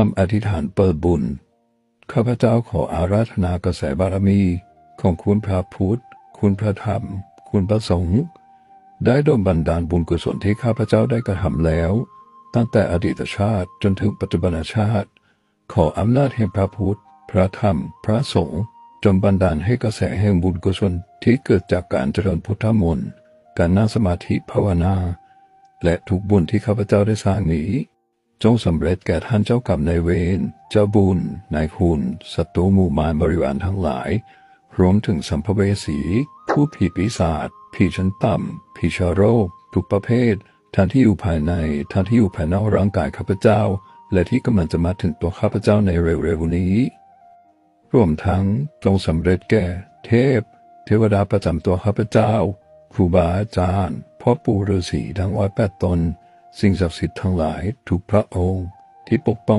คำอธิษฐานเปิดบุญ ข้าพเจ้าขออาราธนากระแสบารมี ของคุณพระพุทธ คุณพระธรรม คุณพระสงฆ์ ได้ดลบันดาลบุญกุศลที่ข้าพเจ้าได้กระทำแล้ว ตั้งแต่อดีตชาติจนถึงปัจจุบันชาติ ขออำนาจแห่งพระพุทธ พระธรรม พระสงฆ์จงบันดาลให้กระแสแห่งบุญกุศลที่เกิดจากการเจริญพุทธมนต์ การนั่งสมาธิภาวนา และทุกบุญที่ข้าพเจ้าได้สร้างนี้ จงสำเร็จแก่ท่านเจ้ากรรมนายเวรเจ้าบุญนายคุณศัตรูหมู่มารบริวารทั้งหลาย รวมถึงสัมภเวสี ผู้ผีปีศาจผีชั้นต่ำผีชาโรค ทุกประเภทท่านที่อยู่ภายในท่านที่อยู่ภายนอกร่างกายข้าพเจ้า และที่กำลังจะมาถึงตัวข้าพเจ้าในเร็วๆนี้ รวมทั้งจงสำเร็จแก่ เทพ เทวดาประจำตัวข้าพเจ้าครูบาอาจารย์พ่อปู่ฤาษีทั้งร้อยแปดตน สิ่งศักดิ์สิทธิ์ทั้งหลายทุกพระองค์ที่ปกป้อง